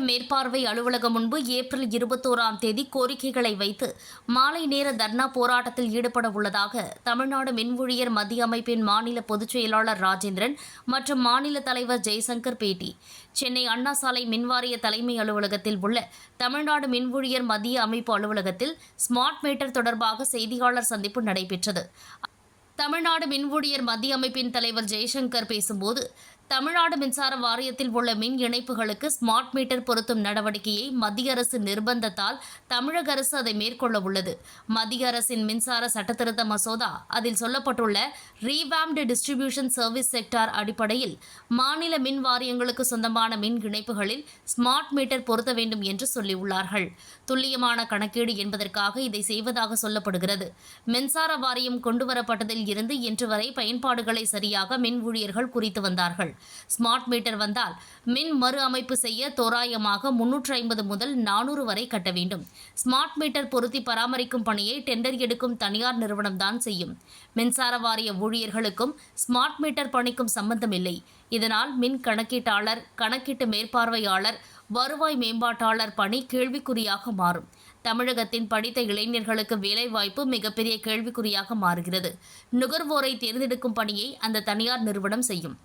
மேற்பார்வை அலுவலகம் முன்பு ஏப்ரல் இருபத்தோராம் தேதி கோரிக்கைகளை வைத்து மாலை நேர தர்ணா போராட்டத்தில் ஈடுபட உள்ளதாக தமிழ்நாடு மின்ஊழியர் மத்திய அமைப்பின் மாநில பொதுச் செயலாளர் ராஜேந்திரன் மற்றும் மாநில தலைவர் ஜெய்சங்கர் பேட்டி. சென்னை அண்ணா சாலை மின்வாரிய தலைமை அலுவலகத்தில் உள்ள தமிழ்நாடு மின்ஊழியர் மத்திய அமைப்பு அலுவலகத்தில் ஸ்மார்ட் மீட்டர் தொடர்பாக செய்தியாளர் சந்திப்பு நடைபெற்றது. தமிழ்நாடு மின்வூழியர் மத்திய அமைப்பின் தலைவர் ஜெய்சங்கர் பேசும்போது தமிழ்நாடு மின்சார வாரியத்தில் உள்ள மின் இணைப்புகளுக்கு ஸ்மார்ட் மீட்டர் பொருத்தும் நடவடிக்கையை மத்திய அரசு நிர்பந்தத்தால் தமிழக அரசு அதை மேற்கொள்ள உள்ளது. மத்திய அரசின் மின்சார சட்டத்திருத்த மசோதா அதில் சொல்லப்பட்டுள்ள ரீவாம்டு டிஸ்ட்ரிபியூஷன் சர்வீஸ் செக்டார் அடிப்படையில் மாநில மின் வாரியங்களுக்கு சொந்தமான மின் இணைப்புகளில் ஸ்மார்ட் மீட்டர் பொருத்த வேண்டும் என்று சொல்லியுள்ளார்கள். துல்லியமான கணக்கீடு என்பதற்காக இதை செய்வதாக சொல்லப்படுகிறது. மின்சார வாரியம் கொண்டுவரப்பட்டதில் இருந்து இன்று வரை பயன்பாடுகளை சரியாக மின் ஊழியர்கள் குறித்து வந்தார்கள். ஸ்மார்ட் மீட்டர் வந்தால் மின் மறு அமைப்பு செய்ய தோராயமாக முன்னூற்று ஐம்பது முதல் நானூறு வரை கட்ட வேண்டும். ஸ்மார்ட் மீட்டர் பொருத்தி பராமரிக்கும் பணியை டெண்டர் எடுக்கும் தனியார் நிறுவனம்தான் செய்யும். மின்சார வாரிய ஊழியர்களுக்கும் ஸ்மார்ட் மீட்டர் பணிக்கும் சம்பந்தமில்லை இதனால் மின் கணக்கீட்டாளர் கணக்கீட்டு மேற்பார்வையாளர் வருவாய் மேம்பாட்டாளர் பணி கேள்விக்குறியாக மாறும். தமிழகத்தின் படித்த இளைஞர்களுக்கு வேலைவாய்ப்பு மிகப்பெரிய கேள்விக்குறியாக மாறுகிறது. நுகர்வோரை தேர்ந்தெடுக்கும் பணியை அந்த தனியார் நிறுவனம் செய்யும்.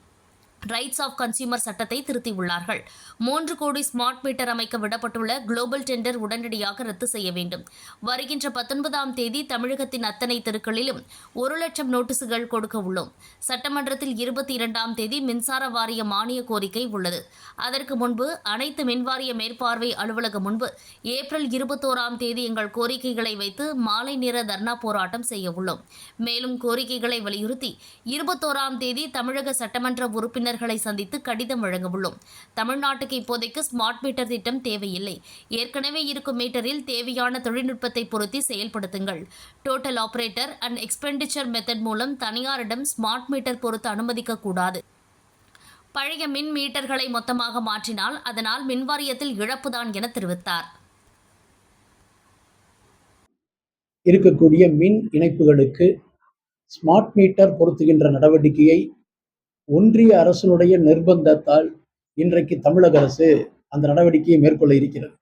ரைட்ஸ் ஆஃப் கன்சியூமர் சட்டத்தை திருத்தியுள்ளார்கள். மூன்று கோடி ஸ்மார்ட் மீட்டர் அமைக்க விடப்பட்டுள்ள குளோபல் டெண்டர் உடனடியாக ரத்து செய்ய வேண்டும். வருகின்ற பத்தொன்பதாம் தேதி தமிழகத்தின் அத்தனை தெருக்களிலும் ஒரு லட்சம் நோட்டீஸுகள் கொடுக்க உள்ளோம். சட்டமன்றத்தில் இருபத்தி இரண்டாம் தேதி மின்சார வாரிய மானிய கோரிக்கை உள்ளது. அதற்கு முன்பு அனைத்து மின்வாரிய மேற்பார்வை அலுவலகம் முன்பு ஏப்ரல் இருபத்தோராம் தேதி எங்கள் கோரிக்கைகளை வைத்து மாலை நேர தர்ணா போராட்டம் செய்ய உள்ளோம். மேலும் கோரிக்கைகளை வலியுறுத்தி இருபத்தோராம் தேதி தமிழக சட்டமன்ற உறுப்பினர் உறுப்பினர்களை சந்தித்து கடிதம் வழங்க உள்ளோம் தமிழ்நாட்டுக்கு இப்போதைக்கு ஸ்மார்ட் மீட்டர் திட்டம் தேவையில்லை. ஏற்கனவே இருக்கும் மீட்டரில் தேவையான தொழில்நுட்பத்தை பொருத்தி செயல்படுத்துங்கள். Total operator and expenditure method மூலம் தனியாரிடம் ஸ்மார்ட் மீட்டர் பொருத்த அனுமதிக்க கூடாது. பழைய மின் மீட்டர்களை மொத்தமாக மாற்றினால் அதனால் மின்வாரியத்தில் இழப்புதான் என தெரிவித்தார். இருக்கக்கூடிய மின் இணைப்புகளுக்கு ஸ்மார்ட் மீட்டர் பொருத்துகின்ற நடவடிக்கையை ஒன்றிய அரசினுடைய நிர்பந்தத்தால் இன்றைக்கு தமிழக அரசு அந்த நடவடிக்கையை மேற்கொள்ள இருக்கிறது.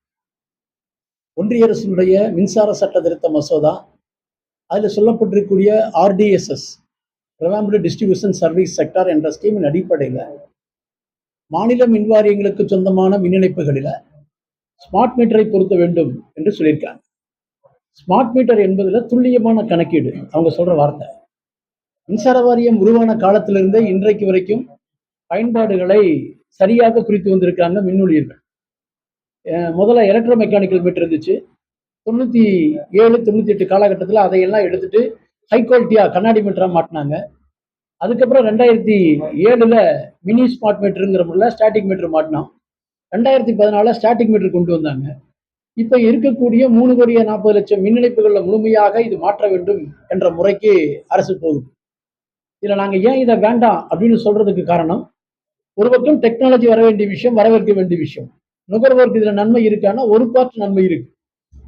ஒன்றிய அரசினுடைய மின்சார சட்ட திருத்த மசோதா அதில் சொல்லப்பட்டிருக்கக்கூடிய RDSS revamped distribution service sector என்ற ஸ்கீமின் அடிப்படையில் மாநில மின்வாரியங்களுக்கு சொந்தமான மின் இணைப்புகளில் ஸ்மார்ட் மீட்டரை பொருத்த வேண்டும் என்று சொல்லியிருக்காங்க. ஸ்மார்ட் மீட்டர் என்பதில் துல்லியமான கணக்கீடு அவங்க சொல்ற வார்த்தை. மின்சார வாரியம் உருவான காலத்திலிருந்தே இன்றைக்கு வரைக்கும் பயன்பாடுகளை சரியாக குறித்து வந்திருக்காங்க மின்னூழியர்கள் முதல்ல எலக்ட்ரோ மெக்கானிக்கல் மீட்டர் இருந்துச்சு. தொண்ணூற்றி ஏழு தொண்ணூற்றி எட்டு காலகட்டத்தில் அதையெல்லாம் எடுத்துட்டு ஹை குவாலிட்டியா கண்ணாடி மீட்டரா மாட்டினாங்க. அதுக்கப்புறம் ரெண்டாயிரத்தி ஏழுல மினி ஸ்மார்ட் மீட்டருங்கிற முறையில் ஸ்டாட்டிக் மீட்டர் மாட்டினோம். ரெண்டாயிரத்தி பதினாலில் ஸ்டாட்டிக் மீட்டர் கொண்டு வந்தாங்க. இப்போ இருக்கக்கூடிய மூணு கோடியே நாற்பது லட்சம் மின் இணைப்புகளில் முழுமையாக இது மாற்ற வேண்டும் என்ற முறைக்கு அரசு போகுது. இதில் நாங்கள் ஏன் இதை வேண்டாம் அப்படின்னு சொல்றதுக்கு காரணம் ஒரு பக்கம் டெக்னாலஜி வர வேண்டிய விஷயம் வரவேற்க வேண்டிய விஷயம். நுகர்வோருக்கு இதில் நன்மை இருக்கான்னா ஒரு பார்ட் நன்மை இருக்கு.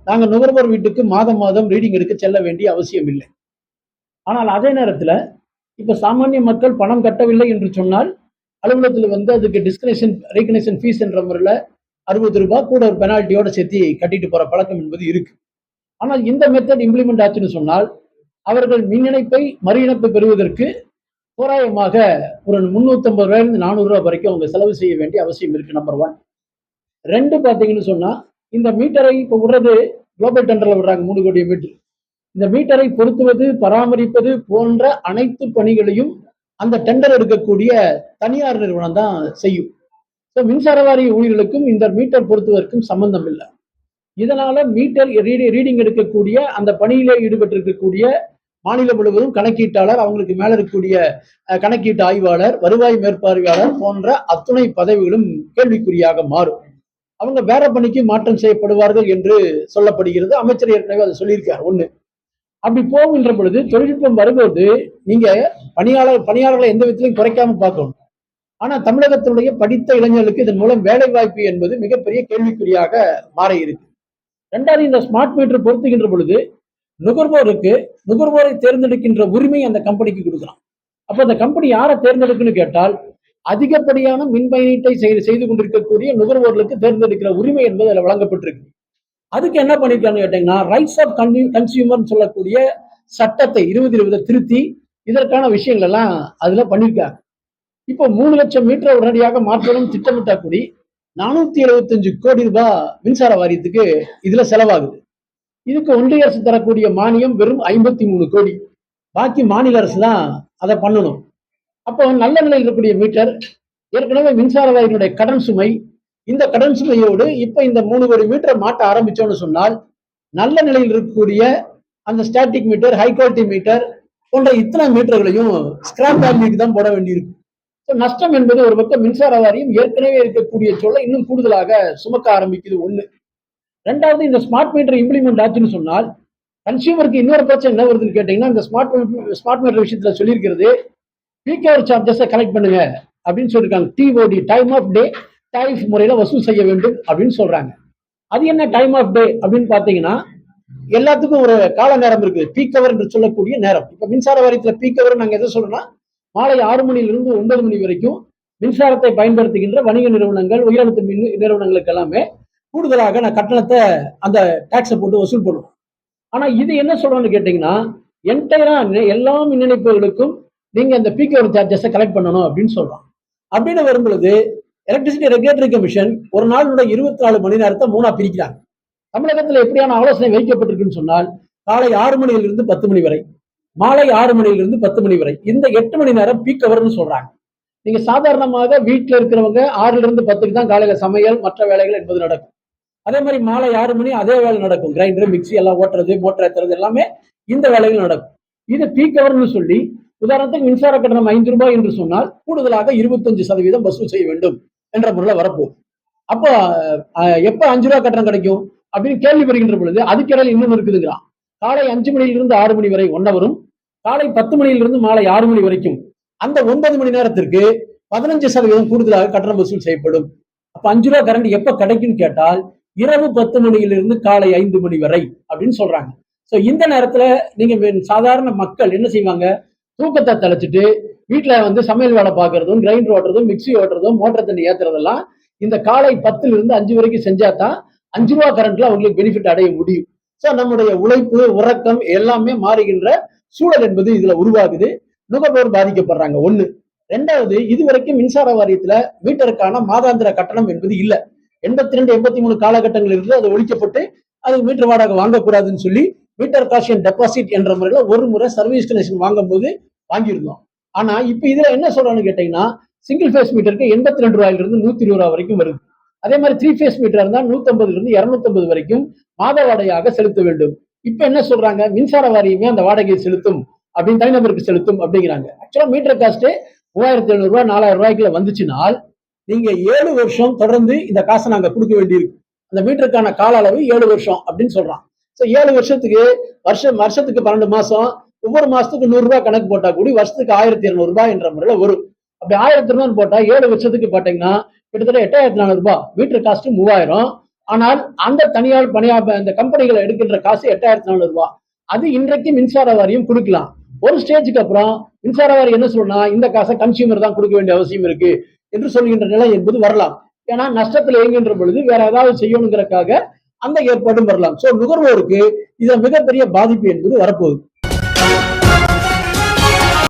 நாங்கள் நுகர்வோர் வீட்டுக்கு மாதம் மாதம் ரீடிங் எடுக்க செல்ல வேண்டிய அவசியம் இல்லை. ஆனால் அதே நேரத்தில் இப்போ சாமானிய மக்கள் பணம் கட்டவில்லை என்று சொன்னால் அலுவலகத்தில் வந்து அதுக்கு டிஸ்கனேஷன் ரீகனேஷன் ஃபீஸ் என்ற முறையில் அறுபது ரூபாய் கூட ஒரு பெனால்ட்டியோட சேர்த்து கட்டிட்டு போற பழக்கம் என்பது இருக்கு. ஆனால் இந்த மெத்தட் இம்ப்ளிமெண்ட் ஆச்சுன்னு சொன்னால் அவர்கள் மின் இணைப்பை மறு இணைப்பு பெறுவதற்கு தோராயமாக ஒரு முந்நூற்றம்பது ரூபாயிலிருந்து நானூறு ரூபாய் வரைக்கும் அவங்க செலவு செய்ய வேண்டிய அவசியம் இருக்கு நம்பர் ஒன் ரெண்டு பார்த்தீங்கன்னு சொன்னா இந்த மீட்டரை இப்போ விடுறது குளோபல் டெண்டர்ல விடுறாங்க மூணு கோடி மீட்டர். இந்த மீட்டரை பொருத்துவது பராமரிப்பது போன்ற அனைத்து பணிகளையும் அந்த டெண்டர் எடுக்கக்கூடிய தனியார் நிறுவனம் தான் செய்யும். ஸோ மின்சார வாரிய ஊழியர்களுக்கும் இந்த மீட்டர் பொருத்துவதற்கும் சம்பந்தம் இல்லை. இதனால மீட்டர் ரீடி ரீடிங் எடுக்கக்கூடிய அந்த பணியிலே ஈடுபட்டிருக்கக்கூடிய மாநிலம் முழுவதும் கணக்கீட்டாளர் அவங்களுக்கு மேல இருக்கக்கூடிய அஹ், கணக்கீட்டு ஆய்வாளர் வருவாய் மேற்பார்வையாளர் போன்ற அத்துணை பதவிகளும் கேள்விக்குறியாக மாறும். அவங்க வேற பணிக்கு மாற்றம் செய்யப்படுவார்கள் என்று சொல்லப்படுகிறது. அமைச்சர் ஏற்கனவே அதை சொல்லியிருக்கார். ஒண்ணு. அப்படி போகின்ற பொழுது தொழில்நுட்பம் வரும்போது நீங்க பணியாளர் பணியாளர்களை எந்த விதத்திலையும் குறைக்காம பார்க்கணும். ஆனா தமிழகத்தினுடைய படித்த இளைஞர்களுக்கு இதன் மூலம் வேலை வாய்ப்பு என்பது மிகப்பெரிய கேள்விக்குறியாக மாற இருக்கு ரெண்டாவது இந்த ஸ்மார்ட் மீட்டர் பொருத்துகின்ற பொழுது நுகர்வோருக்கு நுகர்வோரை தேர்ந்தெடுக்கின்ற உரிமை அந்த கம்பெனிக்கு கொடுக்கலாம் அப்ப அந்த கம்பெனி யாரை தேர்ந்தெடுக்குன்னு கேட்டால் அதிகப்படியான மின் பயனீட்டை செய்து செய்து கொண்டிருக்கக்கூடிய நுகர்வோர்களுக்கு தேர்ந்தெடுக்கிற உரிமை என்பது அதில் வழங்கப்பட்டிருக்கு. அதுக்கு என்ன பண்ணிருக்காங்கன்னு கேட்டீங்கன்னா ரைட்ஸ் ஆஃப் கன்சியூமர்னு சொல்லக்கூடிய சட்டத்தை இருபது இருபதை திருத்தி இதற்கான விஷயங்கள் எல்லாம் அதுல பண்ணியிருக்காங்க இப்போ மூணு லட்சம் மீட்டர் உடனடியாக மாற்றணும் திட்டமிட்ட கூடி நானூத்தி எழுபத்தஞ்சு கோடி ரூபாய் மின்சார வாரியத்துக்கு இதுல செலவாகுது. இதுக்கு ஒன்றிய அரசு தரக்கூடிய மானியம் வெறும் ஐம்பத்தி மூணு கோடி. பாக்கி மாநில அரசு தான் அதை பண்ணணும். அப்போ நல்ல நிலையில் இருக்கக்கூடிய மீட்டர் ஏற்கனவே மின்சார வாயினுடைய கடன் சுமை இந்த கடன் சுமையோடு இப்ப இந்த மூணு கோடி மீட்டரை மாட்ட ஆரம்பிச்சோம்னு சொன்னால் நல்ல நிலையில் இருக்கக்கூடிய அந்த static meter high quality meter போன்ற இத்தனை மீட்டர்களையும் ஸ்கிராப் வேல்யூக்கு தான் போட வேண்டியிருக்கும் ஸோ நஷ்டம் என்பது ஒரு பக்கம் மின்சார வாரியம் ஏற்கனவே இருக்கக்கூடிய சொல்ல இன்னும் கூடுதலாக சுமக்க ஆரம்பிக்குது ஒண்ணு. ரெண்டாவது இந்த ஸ்மார்ட் மீட்டர் இம்ப்ளிமெண்ட் ஆச்சுன்னு சொன்னால் கன்சியூமருக்கு இன்னொரு பிரச்சனை என்ன வருதுன்னு கேட்டீங்கன்னா இந்த ஸ்மார்ட் ஸ்மார்ட் மீட்டர் விஷயத்துல சொல்லியிருக்கிறது பீக் அவர் சார்ஜஸை கலெக்ட் பண்ணுங்க அப்படின்னு சொல்லியிருக்காங்க. டிஓடி டைம் ஆஃப் டே டைஃப் முறையில் வசூல் செய்ய வேண்டும் அப்படின்னு சொல்றாங்க. அது என்ன டைம் ஆஃப் டே அப்படின்னு பார்த்தீங்கன்னா எல்லாத்துக்கும் ஒரு கால நேரம் இருக்குது. பீக் அவர் என்று சொல்லக்கூடிய நேரம். இப்போ மின்சார வாரியத்தில் பீக் அவர் நாங்கள் எதை சொல்றோம்னா மாலை ஆறு மணியிலிருந்து ஒன்பது மணி வரைக்கும் மின்சாரத்தை பயன்படுத்துகின்ற வணிக நிறுவனங்கள் உயரழுத்த மின் நிறுவனங்களுக்கு எல்லாமே கூடுதலாக நான் கட்டணத்தை அந்த டேக்ஸை போட்டு வசூல் பண்ணுவோம் ஆனா இது என்ன சொல்கிறோன்னு கேட்டிங்கன்னா என்டையரா எல்லா மின் இணைப்புகளுக்கும் நீங்க அந்த பீக் சார்ஜஸை கலெக்ட் பண்ணணும் அப்படின்னு சொல்கிறோம் அப்படின்னு வரும்பொழுது எலக்ட்ரிசிட்டி ரெகுலேட்டரி கமிஷன் ஒரு நாளுடைய இருபத்தி நாலு மணி நேரத்தை மூணா பிரிக்கிறாங்க. தமிழகத்தில் எப்படியான ஆலோசனை வைக்கப்பட்டிருக்குன்னு சொன்னால் காலை ஆறு மணியிலிருந்து பத்து மணி வரை மாலை ஆறு மணியிலிருந்து பத்து மணி வரை இந்த எட்டு மணி நேரம் பீக் அவர்னு சொல்றாங்க. நீங்க சாதாரணமாக வீட்டில் இருக்கிறவங்க ஆறுல இருந்து பத்துக்கு தான் காலையில சமையல் மற்ற வேலைகள் என்பது நடக்கும். அதே மாதிரி மாலை ஆறு மணி அதே வேலை நடக்கும். கிரைண்டர் மிக்ஸி எல்லாம் ஓட்டுறது மோட்டர் ஏத்துறது எல்லாமே இந்த வேலைகள் நடக்கும். இது பீக் அவர்னு சொல்லி உதாரணத்துக்கு மின்சார கட்டணம் ஐந்து ரூபாய் என்று சொன்னால் கூடுதலாக இருபத்தஞ்சு சதவீதம் வசூல் செய்ய வேண்டும் என்ற முறையில் வரப்போகுது. அப்போ எப்போ எப்ப அஞ்சு ரூபாய் கட்டணம் கிடைக்கும் அப்படின்னு கேள்வி வருகின்ற பொழுது அதுக்கிடையில் இன்னும் இருக்குதுங்கிறான். காலை அஞ்சு மணியிலிருந்து ஆறு மணி வரை ஒன் ஹவரும் காலை பத்து மணியிலிருந்து மாலை ஆறு மணி வரைக்கும். அந்த ஒன்பது மணி நேரத்திற்கு பதினஞ்சு சதவீதம் கூடுதலாக கட்டணம் வசூல் செய்யப்படும். அப்ப அஞ்சு ரூபாய் கரண்ட் எப்ப கிடைக்கும்னு கேட்டால் இரவு பத்து மணியிலிருந்து காலை ஐந்து மணி வரை அப்படின்னு சொல்றாங்க. ஸோ இந்த நேரத்துல நீங்க சாதாரண மக்கள் என்ன செய்வாங்க? தூக்கத்தை தெளிச்சிட்டு வீட்டுல வந்து சமையல் வேலை பார்க்கறதும் கிரைண்டர் ஓட்டுறதும் மிக்ஸி ஓட்டுறதும் மோட்டர் தண்ணி ஏத்துறதெல்லாம் இந்த காலை பத்துல இருந்து அஞ்சு வரைக்கும் செஞ்சா தான் அஞ்சு ரூபா கரண்ட்ல அவங்களுக்கு பெனிஃபிட் அடைய முடியும். ஸோ நம்முடைய உழைப்பு உறக்கம் எல்லாமே மாறுகின்ற சூழல் என்பது இதுல உருவாகுது. நுகர்வோர் பாதிக்கப்படுறாங்க. ஒண்ணு. ரெண்டாவது இதுவரைக்கும் மின்சார வாரியத்துல மீட்டருக்கான மாதாந்திர கட்டணம் என்பது இல்லை. எண்பத்தி ரெண்டு எண்பத்தி மூணு காலகட்டங்கள் இருந்து அது ஒழிக்கப்பட்டு அது மீட்டர் வாடகை வாங்கக்கூடாதுன்னு சொல்லி மீட்டர் காஷியன் டெபாசிட் என்ற முறையில் ஒரு முறை சர்வீஸ் கனெக்ஷன் வாங்கும்போது வாங்கியிருந்தோம். ஆனா இப்ப இதுல என்ன சொல்றான்னு கேட்டீங்கன்னா சிங்கிள் ஃபேஸ் மீட்டருக்கு எண்பத்தி ரெண்டு ரூபாயில இருந்து நூத்தி இருபது ரூபா வரைக்கும் வருது. அதே மாதிரி த்ரீ ஃபேஸ் மீட்டர் இருந்தால் நூத்தம்பதுல இருந்து 250 வரைக்கும் மாத வாடகையாக செலுத்த வேண்டும். இப்ப என்ன சொல்றாங்க? மின்சார வாரியமே அந்த வாடகையை செலுத்தும் அப்படின்னு தனிநபருக்கு செலுத்தும் அப்படிங்கிறாங்க. ஆக்சுவலா மீட்டர் காஸ்ட் மூவாயிரத்தி எழுநூறு ரூபாய் நாலாயிரம் ரூபாய்க்குள்ள வந்துச்சுனால் நீங்க ஏழு வருஷம் தொடர்ந்து இந்த காசை நாங்க கொடுக்க வேண்டியிருக்கு. அந்த மீட்டருக்கான கால அளவு ஏழு வருஷம் அப்படின்னு சொல்றான். சோ ஏழு வருஷத்துக்கு வருஷம் வருஷத்துக்கு பன்னெண்டு மாசம் ஒவ்வொரு மாசத்துக்கு நூறு ரூபாய் கணக்கு போட்டா கூடி வருஷத்துக்கு ஆயிரத்தி இருநூறு ரூபாய் என்ற முறையில வரும். அப்படி ஆயிரத்தி இருநூறு போட்டா ஏழு வருஷத்துக்கு பாத்தீங்கன்னா கிட்டத்தட்ட எட்டாயிரத்தி நானூறு ரூபாய். மீட்டர் காஸ்ட் மூவாயிரம். ஆனால் அந்த தனியார் பணியா இந்த கம்பெனிகளை எடுக்கின்ற காசு எட்டாயிரத்தி நானூறு ரூபாய். அது இன்றைக்கு மின்சார வாரியம் கொடுக்கலாம். ஒரு ஸ்டேஜுக்கு அப்புறம் மின்சார வாரியம் என்ன சொல்லணும்னா இந்த காசை கன்சியூமர் தான் கொடுக்க வேண்டிய அவசியம் இருக்கு. என்று சொல்கின்ற நிலை என்பது வரலாம். ஏன்னா நஷ்டத்துல இயங்குகின்ற பொழுது வேற ஏதாவது செய்யணுங்கிறக்காக அந்த ஏற்பாடும் வரலாம். சோ நுகர்வோருக்கு இதன் மிகப்பெரிய பாதிப்பு என்பது வரப்போகுது.